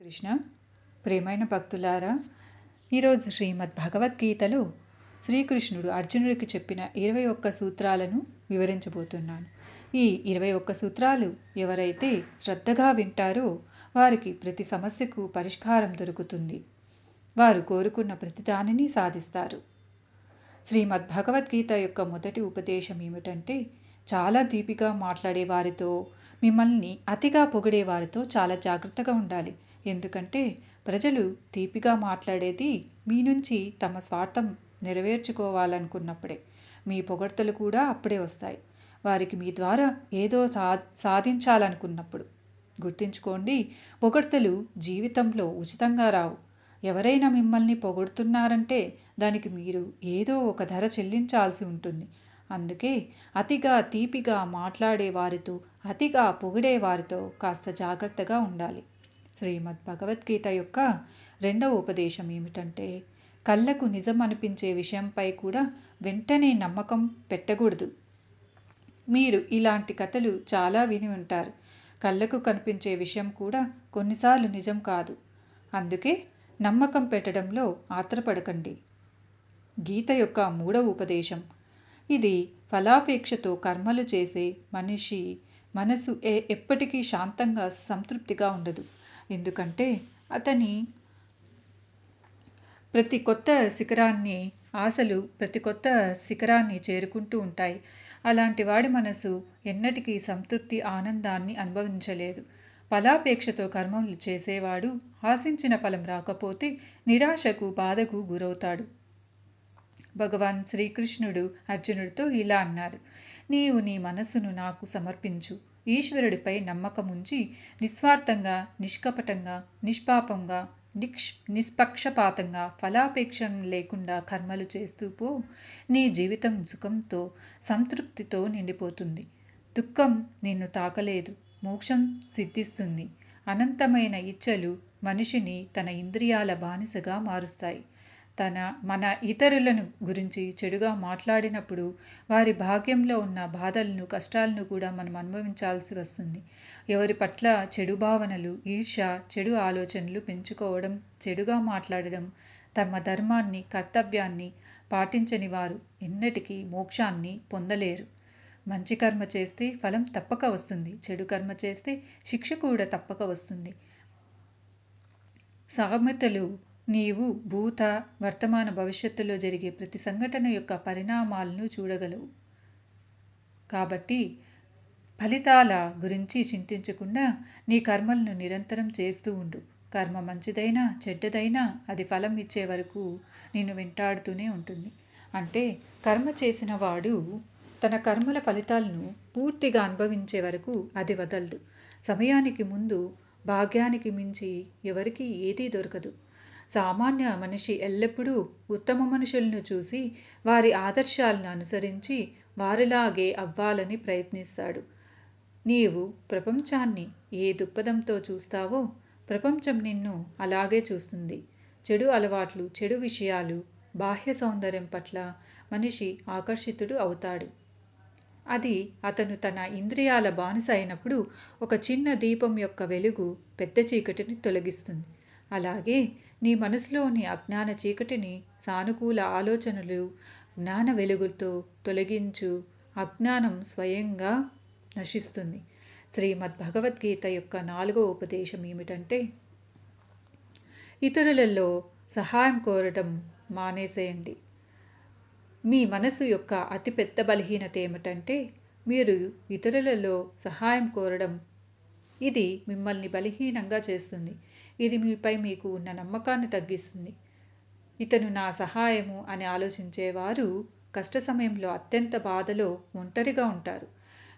కృష్ణ ప్రేమైన భక్తులారా ఈరోజు శ్రీమద్ భగవద్గీతలో శ్రీకృష్ణుడు అర్జునుడికి చెప్పిన ఇరవై ఒక్క సూత్రాలను వివరించబోతున్నాను. ఈ ఇరవై ఒక్క సూత్రాలు ఎవరైతే శ్రద్ధగా వింటారో వారికి ప్రతి సమస్యకు పరిష్కారం దొరుకుతుంది. వారు కోరుకున్న ప్రతిదానిని సాధిస్తారు. శ్రీమద్ భగవద్గీత యొక్క మొదటి ఉపదేశం ఏమిటంటే చాలా దీపిగా మాట్లాడే వారితో మిమ్మల్ని అతిగా పొగిడే వారితో చాలా జాగ్రత్తగా ఉండాలి. ఎందుకంటే ప్రజలు తీపిగా మాట్లాడేది మీ నుంచి తమ స్వార్థం నెరవేర్చుకోవాలనుకున్నప్పుడే. మీ పొగడ్తలు కూడా అప్పుడే వస్తాయి. వారికి మీ ద్వారా ఏదో సా సాధించాలనుకున్నప్పుడు. గుర్తుంచుకోండి పొగడ్తలు జీవితంలో ఉచితంగా రావు. ఎవరైనా మిమ్మల్ని పొగుడుతున్నారంటే దానికి మీరు ఏదో ఒక ధర చెల్లించాల్సి ఉంటుంది. అందుకే అతిగా తీపిగా మాట్లాడే వారితో అతిగా పొగిడే వారితో కాస్త జాగ్రత్తగా ఉండాలి. శ్రీమద్ భగవద్గీత యొక్క రెండవ ఉపదేశం ఏమిటంటే కళ్ళకు నిజం అనిపించే విషయంపై కూడా వెంటనే నమ్మకం పెట్టకూడదు. మీరు ఇలాంటి కథలు చాలా విని ఉంటారు. కళ్ళకు కనిపించే విషయం కూడా కొన్నిసార్లు నిజం కాదు. అందుకే నమ్మకం పెట్టడంలో ఆత్రపడకండి. గీత యొక్క మూడవ ఉపదేశం. ఇది ఫలాపేక్షతో కర్మలు చేసే మనిషి మనసు ఏ ఎప్పటికీ శాంతంగా సంతృప్తిగా ఉండదు. ఎందుకంటే అతని ప్రతి కొత్త శిఖరాన్ని ఆశలు ప్రతి కొత్త శిఖరాన్ని చేరుకుంటూ ఉంటాయి. అలాంటి వాడి మనసు ఎన్నటికీ సంతృప్తి ఆనందాన్ని అనుభవించలేదు. ఫలాపేక్షతో కర్మలు చేసేవాడు ఆశించిన ఫలం రాకపోతే నిరాశకు బాధకు గురవుతాడు. భగవాన్ శ్రీకృష్ణుడు అర్జునుడితో ఇలా అన్నారు నీవు నీ మనస్సును నాకు సమర్పించు. ఈశ్వరుడిపై నమ్మకం ఉంచి నిస్వార్థంగా నిష్కపటంగా నిష్పాపంగా నిక్ష్ నిష్పక్షపాతంగా ఫలాపేక్ష లేకుండా కర్మలు చేస్తూ పో నీ జీవితం సుఖంతో సంతృప్తితో నిండిపోతుంది. దుఃఖం నిన్ను తాకలేదు మోక్షం సిద్ధిస్తుంది. అనంతమైన ఇచ్చలు మనిషిని తన ఇంద్రియాల బానిసగా మారుస్తాయి. తన మన ఇతరులను గురించి చెడుగా మాట్లాడినప్పుడు వారి భాగ్యంలో ఉన్న బాధలను కష్టాలను కూడా మనం అనుభవించాల్సి వస్తుంది. ఎవరి పట్ల చెడు భావనలు ఈర్ష చెడు ఆలోచనలు పెంచుకోవడం చెడుగా మాట్లాడడం తమ ధర్మాన్ని కర్తవ్యాన్ని పాటించని వారు ఎన్నటికీ మోక్షాన్ని పొందలేరు. మంచి కర్మ చేస్తే ఫలం తప్పక వస్తుంది. చెడు కర్మ చేస్తే శిక్ష కూడా తప్పక వస్తుంది. సామెతలు నీవు భూత వర్తమాన భవిష్యత్తులో జరిగే ప్రతి సంఘటన యొక్క పరిణామాలను చూడగలవు. కాబట్టి ఫలితాల గురించి చింతించకుండా నీ కర్మలను నిరంతరం చేస్తూ ఉండు. కర్మ మంచిదైనా చెడ్డదైనా అది ఫలం ఇచ్చే వరకు నిన్ను వెంటాడుతూనే ఉంటుంది. అంటే కర్మ చేసిన వాడు తన కర్మల ఫలితాలను పూర్తిగా అనుభవించే వరకు అది వదలదు సమయానికి ముందు భాగ్యానికి మించి ఎవరికి ఏదీ దొరకదు. సామాన్య మనిషి ఎల్లప్పుడూ ఉత్తమ మనుషులను చూసి వారి ఆదర్శాలను అనుసరించి వారిలాగే అవ్వాలని ప్రయత్నిస్తాడు. నీవు ప్రపంచాన్ని ఏ దృక్పథంతో చూస్తావో ప్రపంచం నిన్ను అలాగే చూస్తుంది. చెడు అలవాట్లు చెడు విషయాలు బాహ్య సౌందర్యం పట్ల మనిషి ఆకర్షితుడు అవుతాడు. అది అతను తన ఇంద్రియాల బానిస అయినప్పుడు ఒక చిన్న దీపం యొక్క వెలుగు పెద్ద చీకటిని తొలగిస్తుంది. అలాగే నీ మనసులోని అజ్ఞాన చీకటిని సానుకూల ఆలోచనలు జ్ఞాన వెలుగుతో తొలగించు. అజ్ఞానం స్వయంగా నశిస్తుంది. శ్రీమద్ భగవద్గీత యొక్క నాలుగో ఉపదేశం ఏమిటంటే ఇతరులలో సహాయం కోరటం మానేసేయండి. మీ మనసు యొక్క అతిపెద్ద బలహీనత ఏమిటంటే మీరు ఇతరులలో సహాయం కోరడం. ఇది మిమ్మల్ని బలహీనంగా చేస్తుంది. ఇది మీపై మీకు ఉన్న నమ్మకాన్ని తగ్గిస్తుంది. ఇతను నా సహాయము అని ఆలోచించేవారు కష్ట సమయంలో అత్యంత బాధలో ఒంటరిగా ఉంటారు.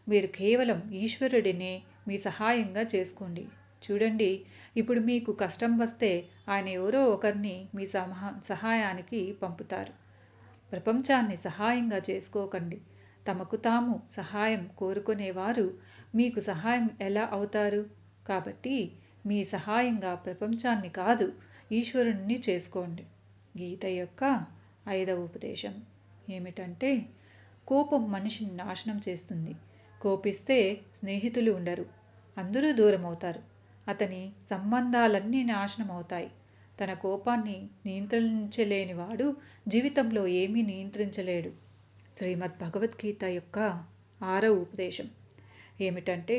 మీరు కేవలం ఈశ్వరుడినే మీ సహాయంగా చేసుకోండి. చూడండి ఇప్పుడు మీకు కష్టం వస్తే ఆయన ఎవరో ఒకరిని మీ సహా సహాయానికి పంపుతారు. ప్రపంచాన్ని సహాయంగా చేసుకోకండి. తమకు తాము సహాయం కోరుకునేవారు మీకు సహాయం ఎలా అవుతారు? కాబట్టి మీ సహాయంగా ప్రపంచాన్ని కాదు ఈశ్వరుణ్ణి చేసుకోండి. గీత యొక్క ఐదవ ఉపదేశం ఏమిటంటే కోపం మనిషిని నాశనం చేస్తుంది. కోపిస్తే స్నేహితులు ఉండరు అందరూ దూరం అవుతారు అతని సంబంధాలన్నీ నాశనం అవుతాయి తన కోపాన్ని నియంత్రించలేని వాడు జీవితంలో ఏమీ నియంత్రించలేడు. శ్రీమద్ భగవద్గీత యొక్క ఆరవ ఉపదేశం ఏమిటంటే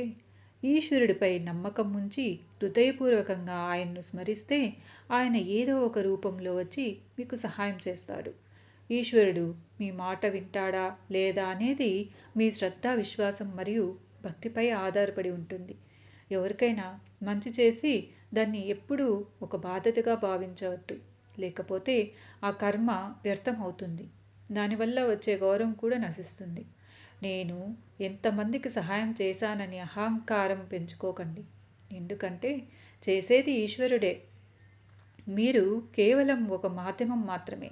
ఈశ్వరుడిపై నమ్మకం ఉంచి హృదయపూర్వకంగా ఆయన్ను స్మరిస్తే ఆయన ఏదో ఒక రూపంలో వచ్చి మీకు సహాయం చేస్తాడు. ఈశ్వరుడు మీ మాట వింటాడా లేదా అనేది మీ శ్రద్ధ విశ్వాసం మరియు భక్తిపై ఆధారపడి ఉంటుంది. ఎవరికైనా మంచి చేసి దాన్ని ఎప్పుడూ ఒక బాధ్యతగా భావించవద్దు. లేకపోతే ఆ కర్మ వ్యర్థం అవుతుంది దానివల్ల వచ్చే గౌరవం కూడా నశిస్తుంది. నేను ఎంతమందికి సహాయం చేశానని అహంకారం పెంచుకోకండి. ఎందుకంటే చేసేది ఈశ్వరుడే. మీరు కేవలం ఒక మాధ్యమం మాత్రమే.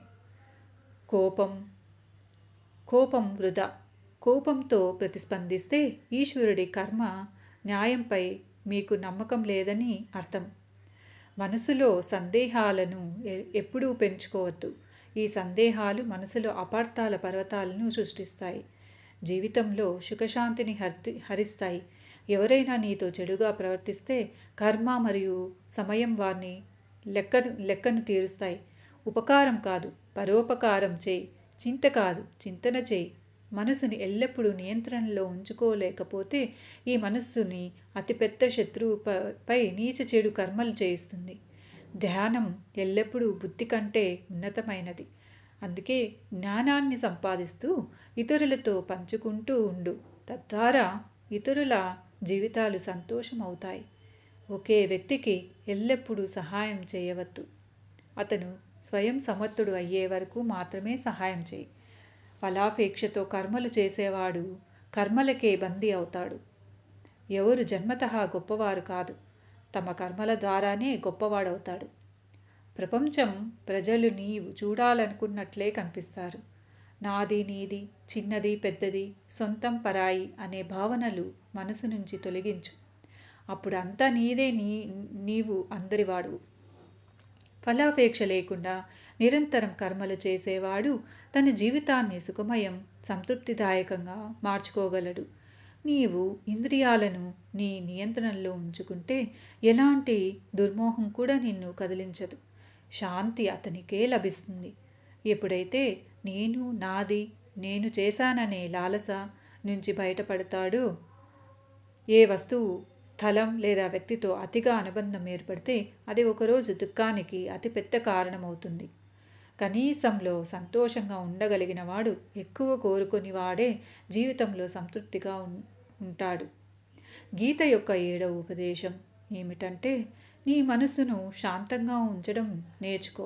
కోపం కోపం వృధా. కోపంతో ప్రతిస్పందిస్తే ఈశ్వరుడి కర్మ న్యాయంపై మీకు నమ్మకం లేదని అర్థం. మనసులో సందేహాలను ఎప్పుడూ పెంచుకోవద్దు. ఈ సందేహాలు మనసులో అపార్థాల పర్వతాలను సృష్టిస్తాయి. జీవితంలో సుఖశాంతిని హరి హరిస్తాయి. ఎవరైనా నీతో చెడుగా ప్రవర్తిస్తే కర్మ మరియు సమయం వారిని లెక్కను లెక్కను తీరుస్తాయి. ఉపకారం కాదు పరోపకారం చేయి. చింత కాదు చింతన చేయి. మనసుని ఎల్లప్పుడూ నియంత్రణలో ఉంచుకోలేకపోతే ఈ మనస్సుని అతిపెద్ద శత్రువుపై నీచ చెడు కర్మలు చేయిస్తుంది. ధ్యానం ఎల్లప్పుడూ బుద్ధి కంటే ఉన్నతమైనది. అందుకే జ్ఞానాన్ని సంపాదిస్తూ ఇతరులతో పంచుకుంటూ ఉండు. తద్వారా ఇతరుల జీవితాలు సంతోషం అవుతాయి ఒకే వ్యక్తికి ఎల్లప్పుడూ సహాయం చేయవద్దు. అతను స్వయం సమర్థుడు అయ్యే వరకు మాత్రమే సహాయం చేయి. ఫలాపేక్షతో కర్మలు చేసేవాడు కర్మలకే బందీ అవుతాడు. ఎవరు జన్మతః గొప్పవారు కాదు. తమ కర్మల ద్వారానే గొప్పవాడవుతాడు. ప్రపంచం ప్రజలు నీవు చూడాలనుకున్నట్లే కనిపిస్తారు. నాది నీది చిన్నది పెద్దది సొంతం పరాయి అనే భావనలు మనసు నుంచి తొలగించు. అప్పుడు అంతా నీదే నీ నీవు అందరివాడు. ఫలాపేక్ష లేకుండా నిరంతరం కర్మలు చేసేవాడు తన జీవితాన్ని సుఖమయం సంతృప్తిదాయకంగా మార్చుకోగలడు. నీవు ఇంద్రియాలను నీ నియంత్రణలో ఉంచుకుంటే ఎలాంటి దుర్మోహం కూడా నిన్ను కదిలించదు. శాంతి అతనికే లభిస్తుంది. ఎప్పుడైతే నేను నాది నేను చేశాననే లాలస నుంచి బయటపడతాడు ఏ వస్తువు స్థలం లేదా వ్యక్తితో అతిగా అనుబంధం ఏర్పడితే అది ఒకరోజు దుఃఖానికి అతిపెద్ద కారణమవుతుంది. కనీసంలో సంతోషంగా ఉండగలిగిన వాడు ఎక్కువ కోరుకుని వాడే జీవితంలో సంతృప్తిగా ఉంటాడు. గీత యొక్క ఏడవ ఉపదేశం ఏమిటంటే నీ మనసును శాంతంగా ఉంచడం నేర్చుకో.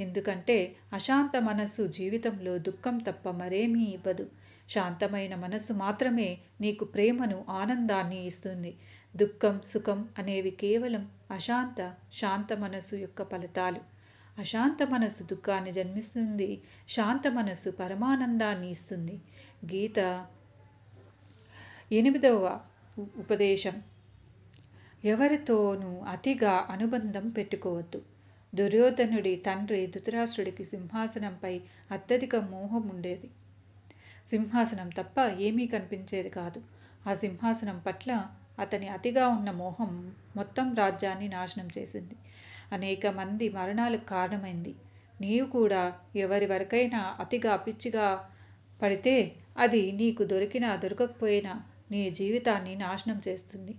ఎందుకంటే అశాంత మనస్సు జీవితంలో దుఃఖం తప్ప మరేమీ ఇవ్వదు. శాంతమైన మనస్సు మాత్రమే నీకు ప్రేమను ఆనందాన్ని ఇస్తుంది. దుఃఖం సుఖం అనేవి కేవలం అశాంత శాంత మనస్సు యొక్క ఫలితాలు. అశాంత మనస్సు దుఃఖాన్ని జన్మిస్తుంది శాంత మనస్సు పరమానందాన్ని ఇస్తుంది. గీత ఎనిమిదవ ఉపదేశం. ఎవరితోనూ అతిగా అనుబంధం పెట్టుకోవద్దు. దుర్యోధనుడి తండ్రి ధృతరాష్ట్రుడికి సింహాసనంపై అత్యధిక మోహం ఉండేది సింహాసనం తప్ప ఏమీ కనిపించేది కాదు. ఆ సింహాసనం పట్ల అతని అతిగా ఉన్న మోహం మొత్తం రాజ్యాన్ని నాశనం చేసింది. అనేక మంది మరణాలకు కారణమైంది. నీవు కూడా ఎవరి వరకైనా అతిగా పిచ్చిగా పడితే అది నీకు దొరికినా దొరకకపోయినా నీ జీవితాన్ని నాశనం చేస్తుంది.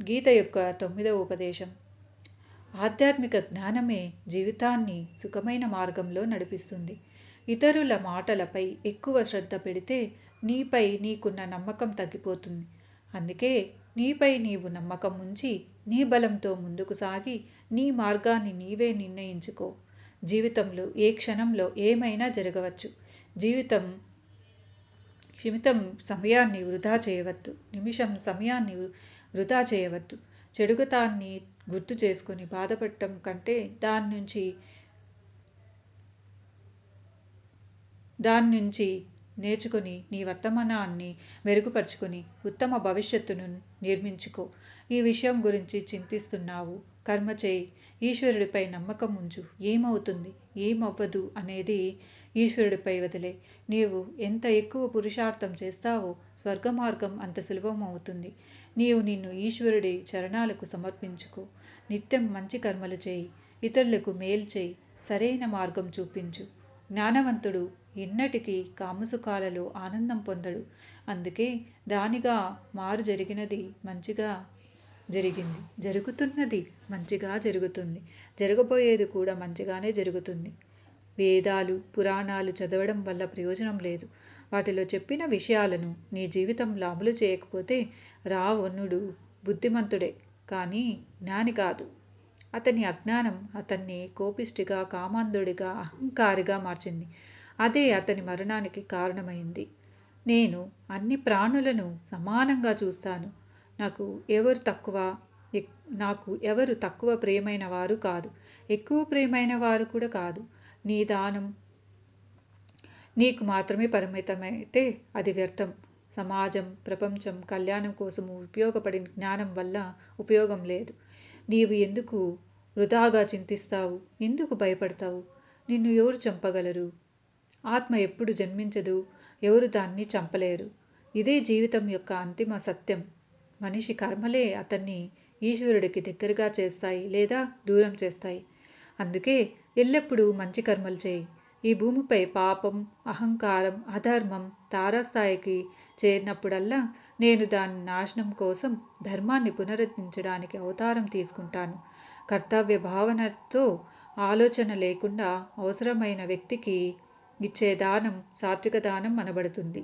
గీత యొక్క తొమ్మిదవ ఉపదేశం. ఆధ్యాత్మిక జ్ఞానమే జీవితాన్ని సుఖమైన మార్గంలో నడిపిస్తుంది. ఇతరుల మాటలపై ఎక్కువ శ్రద్ధ పెడితే నీపై నీకున్న నమ్మకం తగ్గిపోతుంది. అందుకే నీపై నీవు నమ్మకం ఉంచి నీ బలంతో ముందుకు సాగి నీ మార్గాన్ని నీవే నిర్ణయించుకో. జీవితంలో ఏ క్షణంలో ఏమైనా జరగవచ్చు. జీవితం నిమితం సమయాన్ని వృధా చేయవద్దు. నిమిషం సమయాన్ని వృధా చేయవద్దు. చెడుగుతాన్ని గుర్తు చేసుకొని బాధపడటం కంటే దాని నుంచి దాని నుంచి నేర్చుకుని నీ వర్తమానాన్ని మెరుగుపరుచుకొని ఉత్తమ భవిష్యత్తును నిర్మించుకో. ఈ విషయం గురించి చింతిస్తున్నావు. కర్మ చేయి. ఈశ్వరుడిపై నమ్మకం ఉంచు. ఏమవుతుంది? ఏమవ్వదు అనేది ఈశ్వరుడిపై వదిలే. నీవు ఎంత ఎక్కువ పురుషార్థం చేస్తావో స్వర్గ మార్గం అంత సులభం అవుతుంది నీవు నిన్ను ఈశ్వరుడి చరణాలకు సమర్పించుకో. నిత్యం మంచి కర్మలు చేయి. ఇతరులకు మేలు చేయి. సరైన మార్గం చూపించు. జ్ఞానవంతుడు ఎన్నటికీ కామసుఖాలలో ఆనందం పొందడు. అందుకే దానిగా మారు జరిగినది మంచిగా జరిగింది. జరుగుతున్నది మంచిగా జరుగుతుంది. జరగబోయేది కూడా మంచిగానే జరుగుతుంది. వేదాలు పురాణాలు చదవడం వల్ల ప్రయోజనం లేదు. వాటిలో చెప్పిన విషయాలను నీ జీవితంలో అమలు చేయకపోతే రావణుడు బుద్ధిమంతుడే కానీ జ్ఞాని కాదు. అతని అజ్ఞానం అతన్ని కోపిష్టిగా కామాంధుడిగా అహంకారిగా మార్చింది. అదే అతని మరణానికి కారణమైంది. నేను అన్ని ప్రాణులను సమానంగా చూస్తాను. నాకు ఎవరు తక్కువ నాకు ఎవరు తక్కువ ప్రియమైన వారు కాదు. ఎక్కువ ప్రియమైన వారు కూడా కాదు. నీ దానం నీకు మాత్రమే పరిమితమైతే అది వ్యర్థం. సమాజం ప్రపంచం కళ్యాణం కోసము ఉపయోగపడిన జ్ఞానం వల్ల ఉపయోగం లేదు. నీవు ఎందుకు వృధాగా చింతిస్తావు? ఎందుకు భయపడతావు? నిన్ను ఎవరు చంపగలరు? ఆత్మ ఎప్పుడు జన్మించదు ఎవరు దాన్ని చంపలేరు. ఇదే జీవితం యొక్క అంతిమ సత్యం. మనిషి కర్మలే అతన్ని ఈశ్వరుడికి దగ్గరగా చేస్తాయి లేదా దూరం చేస్తాయి. అందుకే ఎల్లప్పుడూ మంచి కర్మలు చేయి. ఈ భూమిపై పాపం అహంకారం అధర్మం తారాస్థాయికి చేరినప్పుడల్లా నేను దాని నాశనం కోసం ధర్మాన్ని పునరుద్ధరించడానికి అవతారం తీసుకుంటాను. కర్తవ్య భావనతో ఆలోచన లేకుండా అవసరమైన వ్యక్తికి ఇచ్చే దానం సాత్విక దానం అనబడుతుంది.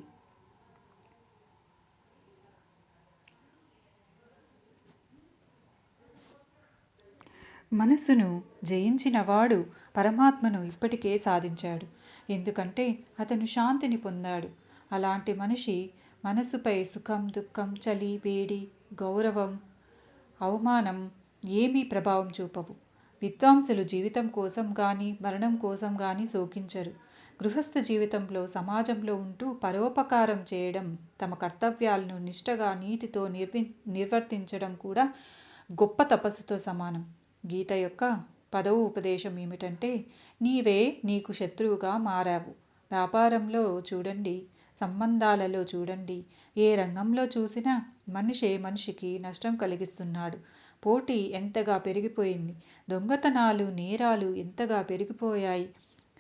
మనస్సును జయించినవాడు పరమాత్మను ఇప్పటికే సాధించాడు. ఎందుకంటే అతను శాంతిని పొందాడు. అలాంటి మనిషి మనసుపై సుఖం దుఃఖం చలి వేడి గౌరవం అవమానం ఏమీ ప్రభావం చూపవు. విద్వాంసులు జీవితం కోసం కానీ మరణం కోసం కానీ శోకించరు. గృహస్థ జీవితంలో సమాజంలో ఉంటూ పరోపకారం చేయడం తమ కర్తవ్యాలను నిష్టగా నీతితో నిర్వి నిర్వర్తించడం కూడా గొప్ప తపస్సుతో సమానం. గీత యొక్క పదవ ఉపదేశం ఏమిటంటే నీవే నీకు శత్రువుగా మారావు. వ్యాపారంలో చూడండి సంబంధాలలో చూడండి. ఏ రంగంలో చూసినా మనిషే మనిషికి నష్టం కలిగిస్తున్నాడు. పోటీ ఎంతగా పెరిగిపోయింది? దొంగతనాలు నేరాలు ఎంతగా పెరిగిపోయాయి?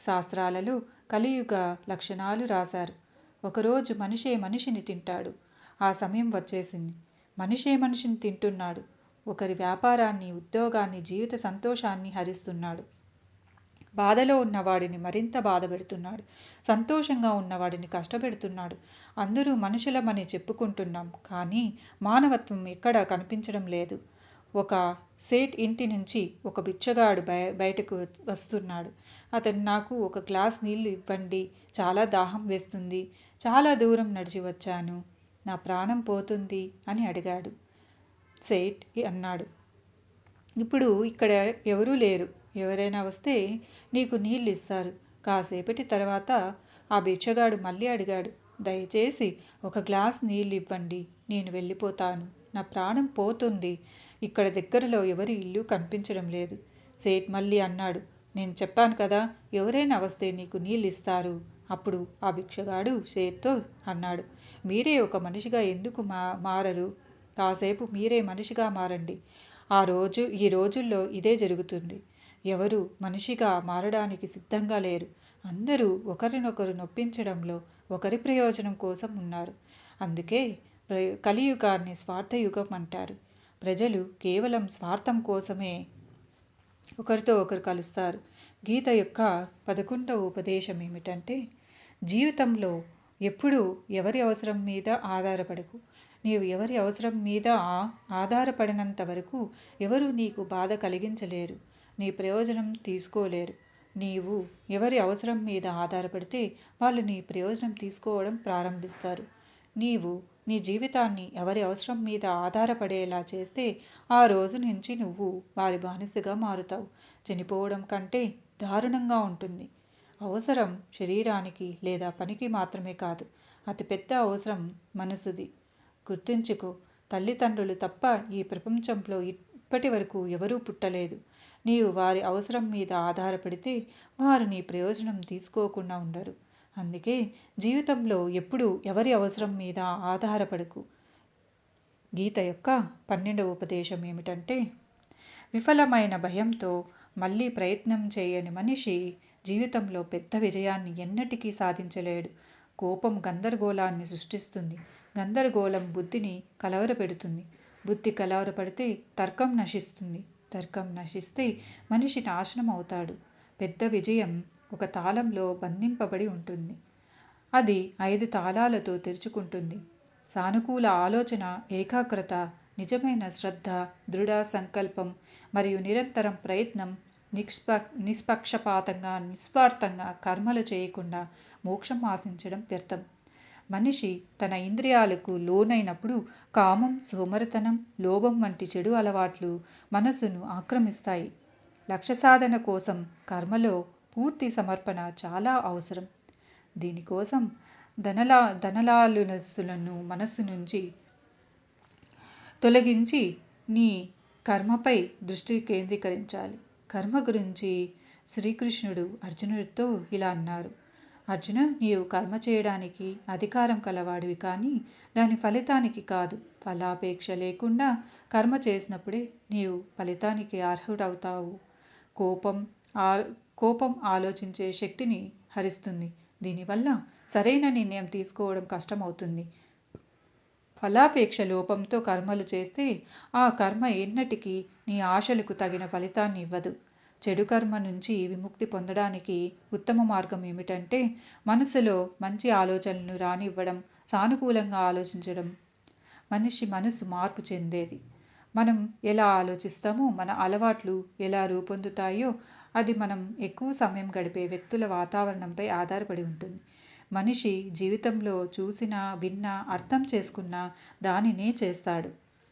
శాస్త్రాలలో కలియుగ లక్షణాలు రాశారు. ఒకరోజు మనిషే మనిషిని తింటాడు. ఆ సమయం వచ్చేసింది. మనిషే మనిషిని తింటున్నాడు. ఒకరి వ్యాపారాన్ని ఉద్యోగాన్ని జీవిత సంతోషాన్ని హరిస్తున్నాడు. బాధలో ఉన్నవాడిని మరింత బాధ పెడుతున్నాడు. సంతోషంగా ఉన్నవాడిని కష్టపెడుతున్నాడు. అందరూ మనుషులమని చెప్పుకుంటున్నాం కానీ మానవత్వం ఎక్కడా కనిపించడం లేదు. ఒక సేట్ ఇంటి నుంచి ఒక బిచ్చగాడు బయ బయటకు వస్తున్నాడు. అతను నాకు ఒక గ్లాస్ నీళ్ళు ఇవ్వండి చాలా దాహం వేస్తుంది చాలా దూరం నడిచి వచ్చాను నా ప్రాణం పోతుంది అని అడిగాడు. సేట్ అన్నాడు. ఇప్పుడు ఇక్కడ ఎవరూ లేరు. ఎవరైనా వస్తే నీకు నీళ్ళు ఇస్తారు కాసేపటి తర్వాత ఆ బిచ్చగాడు మళ్ళీ అడిగాడు. దయచేసి ఒక గ్లాస్ నీళ్ళు ఇవ్వండి నేను వెళ్ళిపోతాను. నా ప్రాణం పోతుంది. ఇక్కడ దగ్గరలో ఎవరి ఇల్లు కనిపించడం లేదు. సేట్ మళ్ళీ అన్నాడు. నేను చెప్పాను కదా ఎవరైనా వస్తే నీకు నీళ్ళు ఇస్తారు అప్పుడు ఆ భిక్షగాడు సేట్తో అన్నాడు. మీరే ఒక మనిషిగా ఎందుకు మా మారరు? కాసేపు మీరే మనిషిగా మారండి. ఆ రోజు ఈ రోజుల్లో ఇదే జరుగుతుంది. ఎవరు మనిషిగా మారడానికి సిద్ధంగా లేరు. అందరూ ఒకరినొకరు నొప్పించడంలో ఒకరి ప్రయోజనం కోసం ఉన్నారు. అందుకే కలియుగాన్ని స్వార్థయుగం అంటారు. ప్రజలు కేవలం స్వార్థం కోసమే ఒకరితో ఒకరు కలుస్తారు. గీత యొక్క పదకొండవ ఉపదేశం ఏమిటంటే జీవితంలో ఎప్పుడూ ఎవరి అవసరం మీద ఆధారపడకు. నీవు ఎవరి అవసరం మీద ఆధారపడినంత వరకు ఎవరు నీకు బాధ కలిగించలేరు నీ ప్రయోజనం తీసుకోలేరు. నీవు ఎవరి అవసరం మీద ఆధారపడితే వాళ్ళు నీ ప్రయోజనం తీసుకోవడం ప్రారంభిస్తారు. నీవు నీ జీవితాన్ని ఎవరి అవసరం మీద ఆధారపడేలా చేస్తే ఆ రోజు నుంచి నువ్వు వారి బానిసగా మారుతావు. చనిపోవడం కంటే దారుణంగా ఉంటుంది. అవసరం శరీరానికి లేదా పనికి మాత్రమే కాదు అతిపెద్ద అవసరం మనసుది. గుర్తుంచుకో. తల్లిదండ్రులు తప్ప ఈ ప్రపంచంలో ఇప్పటి వరకు ఎవరూ పుట్టలేదు. నీవు వారి అవసరం మీద ఆధారపడితే వారు నీ ప్రయోజనం తీసుకోకుండా ఉండరు. అందుకే జీవితంలో ఎప్పుడూ ఎవరి అవసరం మీద ఆధారపడకు. గీత యొక్క పన్నెండవ ఉపదేశం ఏమిటంటే విఫలమైన భయంతో మళ్ళీ ప్రయత్నం చేయని మనిషి జీవితంలో పెద్ద విజయాన్ని ఎన్నటికీ సాధించలేడు. కోపం గందరగోళాన్ని సృష్టిస్తుంది. గందరగోళం బుద్ధిని కలవరపెడుతుంది. బుద్ధి కలవరపడితే తర్కం నశిస్తుంది. తర్కం నశిస్తే మనిషి నాశనం అవుతాడు పెద్ద విజయం ఒక తాళంలో బంధింపబడి ఉంటుంది. అది ఐదు తాళాలతో తెరుచుకుంటుంది. సానుకూల ఆలోచన ఏకాగ్రత నిజమైన శ్రద్ధ దృఢ సంకల్పం మరియు నిరంతరం ప్రయత్నం నిష్ప నిష్పక్షపాతంగా నిస్వార్థంగా కర్మలు చేయకుండా మోక్షం ఆశించడం వ్యర్థం. మనిషి తన ఇంద్రియాలకు లోనైనప్పుడు కామం సోమరతనం లోభం వంటి చెడు అలవాట్లు మనసును ఆక్రమిస్తాయి. లక్ష్య సాధన కోసం కర్మలో పూర్తి సమర్పణ చాలా అవసరం. దీనికోసం ధనలా ధనలాలునస్సులను మనస్సు నుంచి తొలగించి నీ కర్మపై దృష్టి కేంద్రీకరించాలి. కర్మ గురించి శ్రీకృష్ణుడు అర్జునుడితో ఇలా అన్నారు. అర్జున నీవు కర్మ చేయడానికి అధికారం కలవాడివి కానీ దాని ఫలితానికి కాదు. ఫలాపేక్ష లేకుండా కర్మ చేసినప్పుడే నీవు ఫలితానికి అర్హుడవుతావు. కోపం ఆ కోపం ఆలోచించే శక్తిని హరిస్తుంది. దీనివల్ల సరైన నిర్ణయం తీసుకోవడం కష్టమవుతుంది. ఫలాపేక్ష లోపంతో కర్మలు చేస్తే ఆ కర్మ ఎన్నటికీ నీ ఆశలకు తగిన ఫలితాన్ని ఇవ్వదు. చెడు కర్మ నుంచి విముక్తి పొందడానికి ఉత్తమ మార్గం ఏమిటంటే మనసులో మంచి ఆలోచనలను రానివ్వడం సానుకూలంగా ఆలోచించడం. మనిషి మనసు మార్పు చెందేది. మనం ఎలా ఆలోచిస్తామో మన అలవాట్లు ఎలా రూపొందుతాయో అది మనం ఎక్కువ సమయం గడిపే వ్యక్తుల వాతావరణంపై ఆధారపడి ఉంటుంది. మనిషి జీవితంలో చూసిన విన్న అర్థం చేసుకున్న దానినే చేస్తాడు.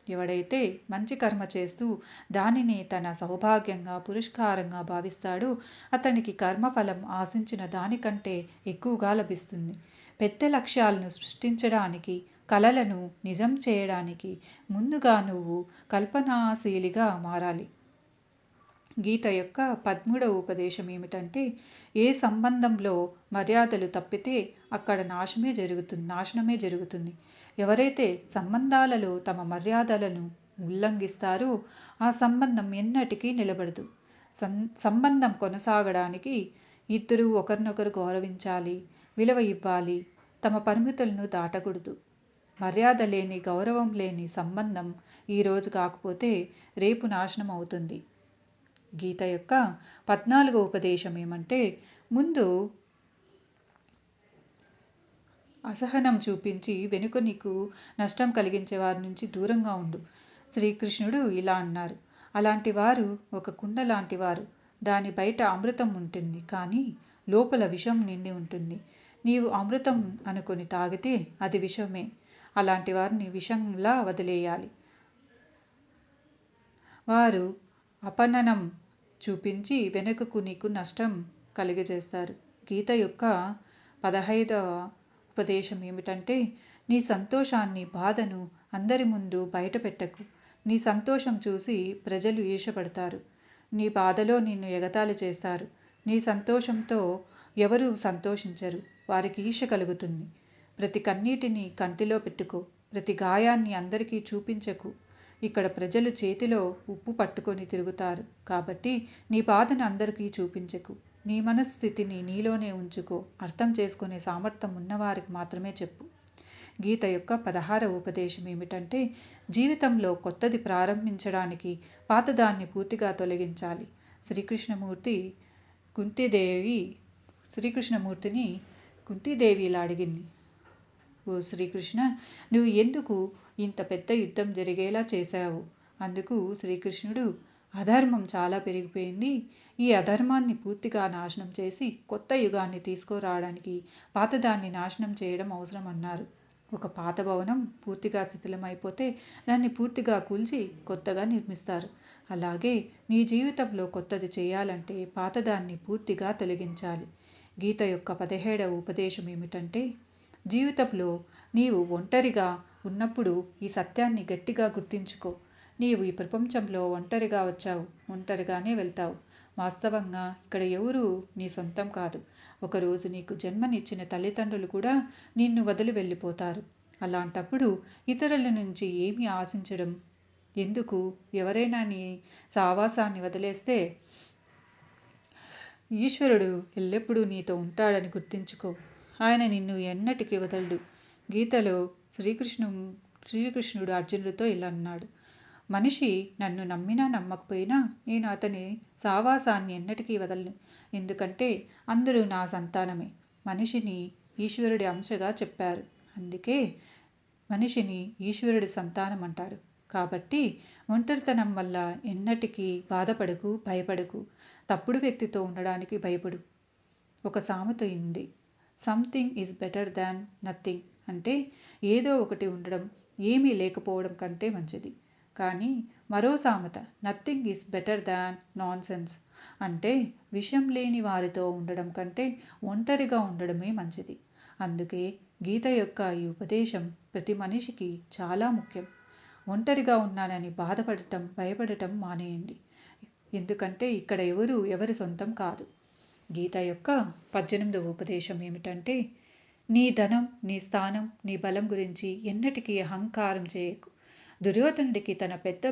ఎవడైతే మంచి కర్మ చేస్తూ దానిని తన సౌభాగ్యంగా పురస్కారంగా భావిస్తాడో అతనికి కర్మఫలం ఆశించిన దానికంటే ఎక్కువగా లభిస్తుంది. పెద్ద లక్ష్యాలను సృష్టించడానికి కలలను నిజం చేయడానికి ముందుగా నువ్వు కల్పనాశీలిగా మారాలి. గీత యొక్క పదమూడవ ఉపదేశం ఏమిటంటే ఏ సంబంధంలో మర్యాదలు తప్పితే అక్కడ నాశమే జరుగుతుంది నాశనమే జరుగుతుంది. ఎవరైతే సంబంధాలలో తమ మర్యాదలను ఉల్లంఘిస్తారో ఆ సంబంధం ఎన్నటికీ నిలబడదు. సం సంబంధం కొనసాగడానికి ఇద్దరు ఒకరినొకరు గౌరవించాలి విలువ ఇవ్వాలి తమ పరిమితులను దాటకూడదు. మర్యాద లేని గౌరవం లేని సంబంధం ఈరోజు కాకపోతే రేపు నాశనం అవుతుంది. గీత యొక్క పద్నాలుగో ఉపదేశం ఏమంటే ముందు అసహనం చూపించి వెనుక నీకు నష్టం కలిగించే వారి నుంచి దూరంగా ఉండు. శ్రీకృష్ణుడు ఇలా అన్నారు. అలాంటి వారు ఒక కుండ లాంటి వారు. దాని బయట అమృతం ఉంటుంది కానీ లోపల విషం నిండి ఉంటుంది. నీవు అమృతం అనుకొని తాగితే అది విషమే. అలాంటి వారిని విషంలా వదిలేయాలి. వారు అపననం చూపించి వెనుకకు నీకు నష్టం కలిగజేస్తారు. గీత యొక్క పదహైదవ ఉపదేశం ఏమిటంటే నీ సంతోషాన్ని బాధను అందరి ముందు బయటపెట్టకు. నీ సంతోషం చూసి ప్రజలు ఈర్షపడతారు. నీ బాధలో నిన్ను ఎగతాళి చేస్తారు. నీ సంతోషంతో ఎవరు సంతోషించరు. వారికి ఈర్ష కలుగుతుంది. ప్రతి కన్నీటిని కంటిలో పెట్టుకో. ప్రతి గాయాన్ని అందరికీ చూపించకు. ఇక్కడ ప్రజలు చేతిలో ఉప్పు పట్టుకొని తిరుగుతారు. కాబట్టి నీ బాధను అందరికీ చూపించకు. నీ మనస్థితిని నీలోనే ఉంచుకో. అర్థం చేసుకునే సామర్థ్యం ఉన్నవారికి మాత్రమే చెప్పు. గీత యొక్క పదహార ఉపదేశం ఏమిటంటే జీవితంలో కొత్తది ప్రారంభించడానికి పాతదాన్ని పూర్తిగా తొలగించాలి. శ్రీకృష్ణమూర్తి కుంతిదేవి శ్రీకృష్ణమూర్తిని కుంతిదేవి ఇలా అడిగింది. ఓ శ్రీకృష్ణ నువ్వు ఎందుకు ఇంత పెద్ద యుద్ధం జరిగేలా చేశావు? అందుకు శ్రీకృష్ణుడు అధర్మం చాలా పెరిగిపోయింది. ఈ అధర్మాన్ని పూర్తిగా నాశనం చేసి కొత్త యుగాన్ని తీసుకురావడానికి పాతదాన్ని నాశనం చేయడం అవసరం అన్నారు ఒక పాత భవనం పూర్తిగా శిథిలమైపోతే దాన్ని పూర్తిగా కూల్చి కొత్తగా నిర్మిస్తారు. అలాగే నీ జీవితంలో కొత్తది చేయాలంటే పాతదాన్ని పూర్తిగా తొలగించాలి. గీత యొక్క పదిహేడవ ఉపదేశం ఏమిటంటే జీవితంలో నీవు ఒంటరిగా ఉన్నప్పుడు ఈ సత్యాన్ని గట్టిగా గుర్తించుకో. నీవు ఈ ప్రపంచంలో ఒంటరిగా వచ్చావు ఒంటరిగానే వెళ్తావు. వాస్తవంగా ఇక్కడ ఎవరు నీ సొంతం కాదు. ఒకరోజు నీకు జన్మనిచ్చిన తల్లిదండ్రులు కూడా నిన్ను వదిలి వెళ్ళిపోతారు. అలాంటప్పుడు ఇతరుల నుంచి ఏమి ఆశించడం? ఎందుకు? ఎవరైనా నీ సావాసాన్ని వదిలేస్తే ఈశ్వరుడు ఎల్లప్పుడూ నీతో ఉంటాడని గుర్తించుకో. ఆయన నిన్ను ఎన్నటికీ వదలడు. గీతలో శ్రీకృష్ణు శ్రీకృష్ణుడు అర్జునుడితో ఇలా అన్నాడు. మనిషి నన్ను నమ్మినా నమ్మకపోయినా నేను అతని సావాసాన్ని ఎన్నటికీ వదలను. ఎందుకంటే అందరూ నా సంతానమే. మనిషిని ఈశ్వరుడి అంశగా చెప్పారు. అందుకే మనిషిని ఈశ్వరుడి సంతానం అంటారు. కాబట్టి ఒంటరితనం వల్ల ఎన్నటికీ బాధపడకు భయపడకు. తప్పుడు వ్యక్తితో ఉండడానికి భయపడు. ఒక సామెత ఉంది. Something is better than nothing అంటే ఏదో ఒకటి ఉండడం ఏమీ లేకపోవడం కంటే మంచిది. కానీ మరో సామెత nothing is better than nonsense అంటే విషయం లేని వారితో ఉండడం కంటే ఒంటరిగా ఉండడమే మంచిది. అందుకే గీత యొక్క ఈ ఉపదేశం ప్రతి మనిషికి చాలా ముఖ్యం. ఒంటరిగా ఉన్నానని బాధపడటం భయపడటం మానేయండి. ఎందుకంటే ఇక్కడ ఎవరు ఎవరి సొంతం కాదు. గీత యొక్క పద్దెనిమిదవ ఉపదేశం ఏమిటంటే నీ ధనం నీ స్థానం నీ బలం గురించి ఎన్నటికీ అహంకారం చేయకు. దుర్యోధనుడికి తన పెద్ద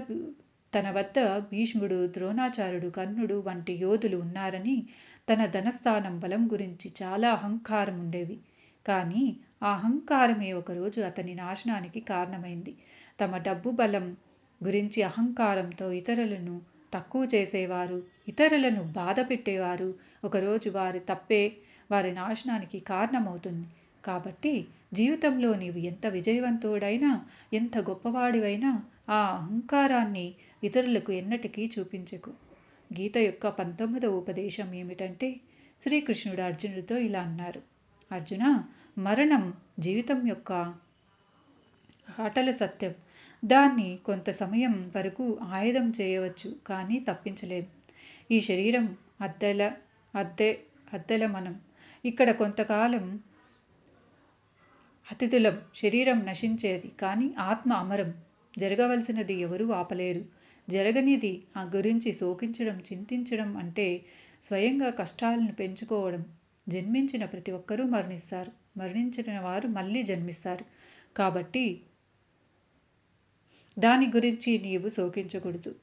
తన వద్ద భీష్ముడు ద్రోణాచార్యుడు కర్ణుడు వంటి యోధులు ఉన్నారని తన ధనస్థానం బలం గురించి చాలా అహంకారం ఉండేవి. కానీ ఆ అహంకారమే ఒకరోజు అతని నాశనానికి కారణమైంది. తమ డబ్బు బలం గురించి అహంకారంతో ఇతరులను తక్కువ చేసేవారు ఇతరులను బాధ పెట్టేవారు. ఒకరోజు వారి తప్పే వారి నాశనానికి కారణమవుతుంది. కాబట్టి జీవితంలో నీవు ఎంత విజయవంతుడైనా ఎంత గొప్పవాడివైనా ఆ అహంకారాన్ని ఇతరులకు ఎన్నటికీ చూపించకు. గీత యొక్క పంతొమ్మిదవ ఉపదేశం ఏమిటంటే శ్రీకృష్ణుడు అర్జునుడితో ఇలా అన్నారు. అర్జున మరణం జీవితం యొక్క ఆటల సత్యం. దాన్ని కొంత సమయం వరకు ఆయుధం చేయవచ్చు కానీ తప్పించలేం. ఈ శరీరం అద్దెల అద్దె అద్దెల మనం. ఇక్కడ కొంతకాలం అతిథులం శరీరం నశించేది కానీ ఆత్మ అమరం. జరగవలసినది ఎవరూ ఆపలేరు. జరగనిది ఆ గురించి శోకించడం చింతించడం అంటే స్వయంగా కష్టాలను పెంచుకోవడం. జన్మించిన ప్రతి ఒక్కరూ మరణిస్తారు. మరణించిన వారు మళ్ళీ జన్మిస్తారు. కాబట్టి దాని గురించి నీవు శోకించకూడదు.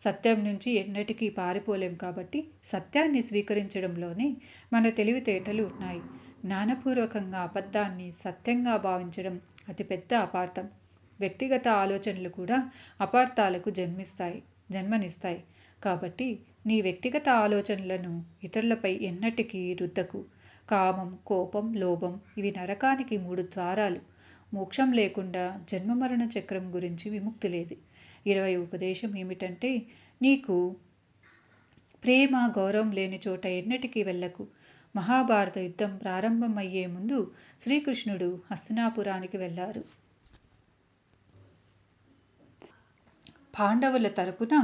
సత్యం నుంచి ఎన్నటికీ పారిపోలేం కాబట్టి సత్యాన్ని స్వీకరించడంలోనే మన తెలివితేటలు ఉన్నాయి. జ్ఞానపూర్వకంగా అబద్ధాన్ని సత్యంగా భావించడం అతిపెద్ద అపార్థం. వ్యక్తిగత ఆలోచనలు కూడా అపార్థాలకు జన్మిస్తాయి జన్మనిస్తాయి. కాబట్టి నీ వ్యక్తిగత ఆలోచనలను ఇతరులపై ఎన్నటికీ రుద్దకు. కామం కోపం లోభం ఇవి నరకానికి మూడు ద్వారాలు. మోక్షం లేకుండా జన్మమరణ చక్రం గురించి విముక్తి లేదు. ఇరవై ఉపదేశం ఏమిటంటే నీకు ప్రేమ గౌరవం లేని చోట ఎన్నటికీ వెళ్ళకు. మహాభారత యుద్ధం ప్రారంభమయ్యే ముందు శ్రీకృష్ణుడు హస్తినాపురానికి వెళ్ళారు. పాండవుల తరపున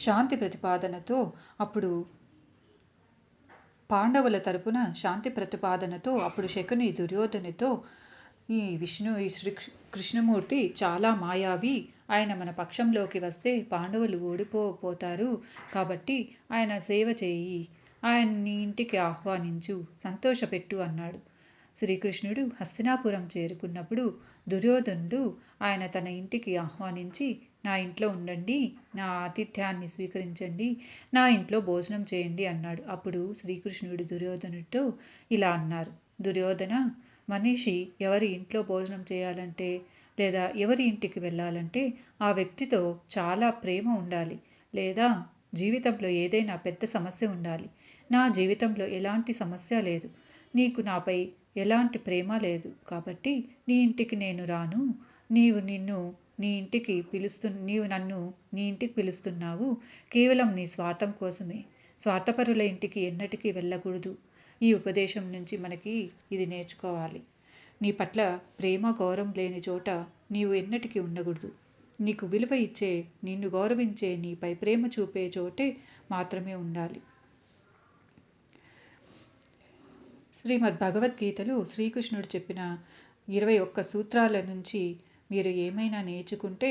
శాంతి ప్రతిపాదనతో అప్పుడు పాండవుల తరపున శాంతి ప్రతిపాదనతో అప్పుడు శకుని దుర్యోధనతో ఈ విష్ణు ఈ శ్రీ కృష్ణమూర్తి చాలా మాయావి. ఆయన మన పక్షంలోకి వస్తే పాండవులు ఓడిపోతారు కాబట్టి ఆయన సేవ చేయి. ఆయన్ని ఇంటికి ఆహ్వానించు సంతోషపెట్టు అన్నాడు. శ్రీకృష్ణుడు హస్తినాపురం చేరుకున్నప్పుడు దుర్యోధనుడు ఆయన తన ఇంటికి ఆహ్వానించి నా ఇంట్లో ఉండండి నా ఆతిథ్యాన్ని స్వీకరించండి నా ఇంట్లో భోజనం చేయండి అన్నాడు. అప్పుడు శ్రీకృష్ణుడు దుర్యోధనుడితో ఇలా అన్నారు. దుర్యోధన మనిషి ఎవరి ఇంట్లో భోజనం చేయాలంటే లేదా ఎవరి ఇంటికి వెళ్ళాలంటే ఆ వ్యక్తితో చాలా ప్రేమ ఉండాలి లేదా జీవితంలో ఏదైనా పెద్ద సమస్య ఉండాలి. నా జీవితంలో ఎలాంటి సమస్య లేదు. నీకు నాపై ఎలాంటి ప్రేమ లేదు. కాబట్టి నీ ఇంటికి నేను రాను. నీవు నిన్ను నీ ఇంటికి పిలుస్తు నీవు నన్ను నీ ఇంటికి పిలుస్తున్నావు. కేవలం నీ స్వార్థం కోసమే. స్వార్థపరుల ఇంటికి ఎన్నటికీ వెళ్ళకూడదు. ఈ ఉపదేశం నుంచి మనకి ఇది నేర్చుకోవాలి. నీ పట్ల ప్రేమ గౌరవం లేని చోట నీవు ఎన్నటికీ ఉండకూడదు. నీకు విలువ ఇచ్చే నిన్ను గౌరవించే నీపై ప్రేమ చూపే చోటే మాత్రమే ఉండాలి. శ్రీమద్ భగవద్గీతలో శ్రీకృష్ణుడు చెప్పిన ఇరవై ఒక్క సూత్రాల నుంచి మీరు ఏమైనా నేర్చుకుంటే